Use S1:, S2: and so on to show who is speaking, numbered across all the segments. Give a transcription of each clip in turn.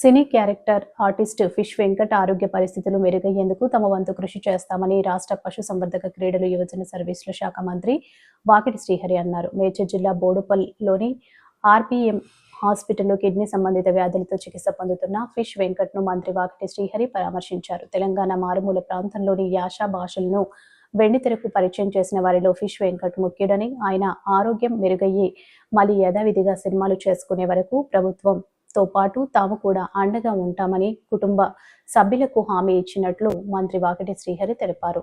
S1: Cine character artist fish Venkat ఆరోగ్య పరిస్థితులు మెరుగయ్యేందుకు తమ వంతు కృషి చేస్తామని రాష్ట్ర పశుసంవర్ధక క్రీడలు యువజన సర్వీసుల శాఖ మంత్రి వాకిటి శ్రీహరి అన్నారు. మేడ్చల్ జిల్లా బోడుపల్లిలోని ఆర్పిఎం హాస్పిటల్లో కిడ్నీ సంబంధిత వ్యాధులతో చికిత్స పొందుతున్న ఫిష్ వెంకట్ను మంత్రి వాకిటి శ్రీహరి పరామర్శించారు. తెలంగాణ మారుమూల ప్రాంతంలోని యాష భాషలను వెండితెరకు పరిచయం చేసిన వారిలో ఫిష్ వెంకట్ ముఖ్యుడని ఆయన ఆరోగ్యం మెరుగయ్యి మళ్ళీ యథావిధిగా సినిమాలు చేసుకునే వరకు ప్రభుత్వం తో పాటు తాము కూడా అండగా ఉంటామని కుటుంబ సభ్యులకు హామీ ఇచ్చినట్లు మంత్రి వాకటి శ్రీహరి తెలిపారు.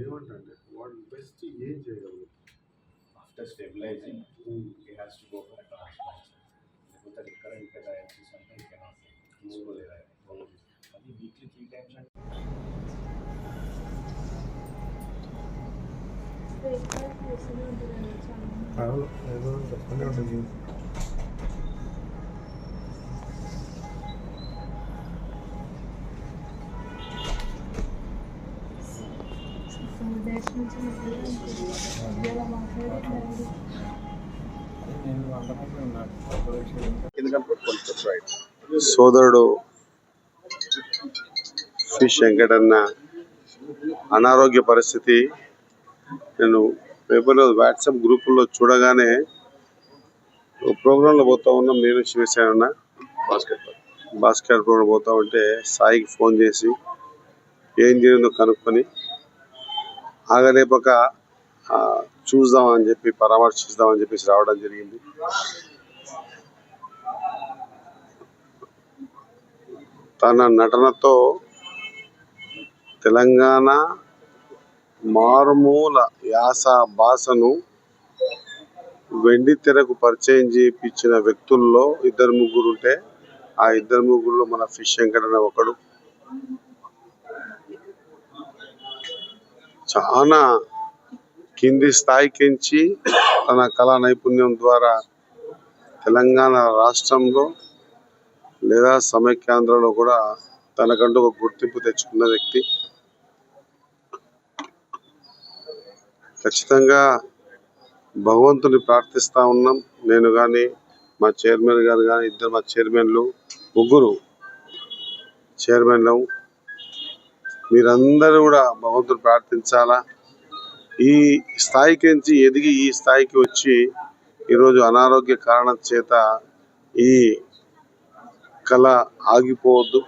S2: ఏమంటే ఏజ్ వాడు బెస్ట్ ఏం చేయగలరు
S3: after stabilizing, he has to go for a transplant. లేకపోతే recurrent dialysis అంటే he cannot తీసుకోలేరు అది వీక్లీ త్రీ టైమ్స్ అంటే
S2: అవును ఏదో చెప్పనే ఉంటుంది సోదరుడు ఫిష్ వెంకటన్న అనారోగ్య పరిస్థితి. నేను పేపర్లో వాట్సాప్ గ్రూపుల్లో చూడగానే ప్రోగ్రాంలో పోతా ఉన్నాం. నేను శివసేన బాస్కెట్ బాస్కెట్ ప్రోగ్రాం పోతా ఉంటే సాయికి ఫోన్ చేసి ఏం జరిగిందో కనుక్కొని ఆగలేపక చూద్దామని చెప్పి పరామర్శిద్దామని చెప్పేసి రావడం జరిగింది. తన నటనతో తెలంగాణ మారుమూల యాస భాషను వెండి తెరకు పరిచయం చేయించిన వ్యక్తుల్లో ఇద్దరు ముగ్గురు ఉంటే ఆ ఇద్దరు ముగ్గురులో మన ఫిష్ వెంకటన ఒకడు. చాలా కింది స్థాయికించి తన కళా నైపుణ్యం ద్వారా తెలంగాణ రాష్ట్రంలో లేదా సమైక్యాంధ్రలో కూడా తనకంటూ ఒక గుర్తింపు తెచ్చుకున్న వ్యక్తి. ఖచ్చితంగా భగవంతుని ప్రార్థిస్తా ఉన్నాం. నేను కానీ మా చైర్మన్ గారు కానీ ఇద్దరు మా చైర్మన్లు ముగ్గురు చైర్మన్లు. మీరందరూ కూడా భగవంతుని ప్రార్థించాలా? ఈ స్థాయికి నుంచి ఎదిగి ఈ స్థాయికి వచ్చి ఈరోజు అనారోగ్య కారణం చేత ఈ కళ ఆగిపోవద్దు.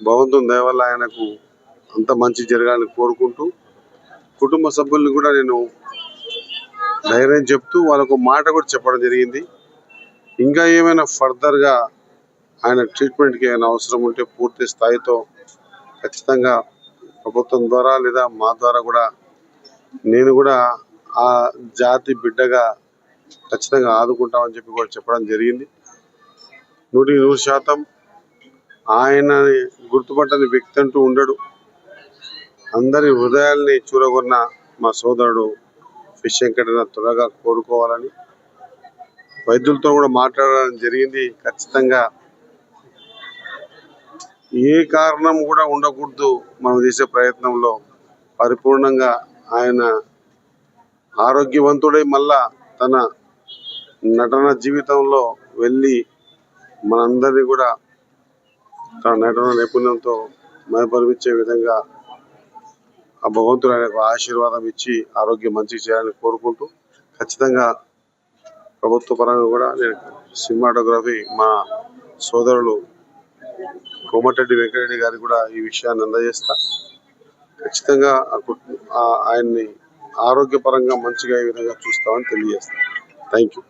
S2: భగవంతుని దయవల్ల ఆయనకు అంత మంచి జరగాలని కోరుకుంటూ కుటుంబ సభ్యుల్ని కూడా నేను ధైర్యం చెప్తూ వాళ్ళకు మాట కూడా చెప్పడం జరిగింది. ఇంకా ఏమైనా ఫర్దర్గా ఆయన ట్రీట్మెంట్కి ఏమైనా అవసరం ఉంటే పూర్తి స్థాయితో ఖచ్చితంగా ప్రభుత్వం ద్వారా లేదా మా ద్వారా కూడా నేను కూడా ఆ జాతి బిడ్డగా ఖచ్చితంగా ఆదుకుంటామని చెప్పి కూడా చెప్పడం జరిగింది. నూటికి నూరు శాతం ఆయన గుర్తుపట్టని వ్యక్తి అంటూ ఉండడు. అందరి హృదయాల్ని చూరగొన్న మా సోదరుడు ఫిష్ వెంకటన త్వరగా కోరుకోవాలని వైద్యులతో కూడా మాట్లాడడం జరిగింది. ఖచ్చితంగా ఏ కారణం కూడా ఉండకూడదు మనం చేసే ప్రయత్నంలో పరిపూర్ణంగా ఆయన ఆరోగ్యవంతుడై మళ్ళా తన నటన జీవితంలో వెళ్ళి మనందరినీ కూడా తన నటన నైపుణ్యంతో మయపరిపించే విధంగా ఆ భగవంతుడు ఆయనకు ఆశీర్వాదం ఇచ్చి ఆరోగ్యం మంచి చేయాలని కోరుకుంటూ ఖచ్చితంగా ప్రభుత్వ పరంగా కూడా నేను సినిమాటోగ్రఫీ మా సోదరులు కోమటిరెడ్డి వెంకటరెడ్డి గారికి కూడా ఈ విషయాన్ని అందజేస్తా. ఖచ్చితంగా ఆయన్ని ఆరోగ్యపరంగా మంచిగా ఈ విధంగా చూస్తామని తెలియజేస్తాను. Thank you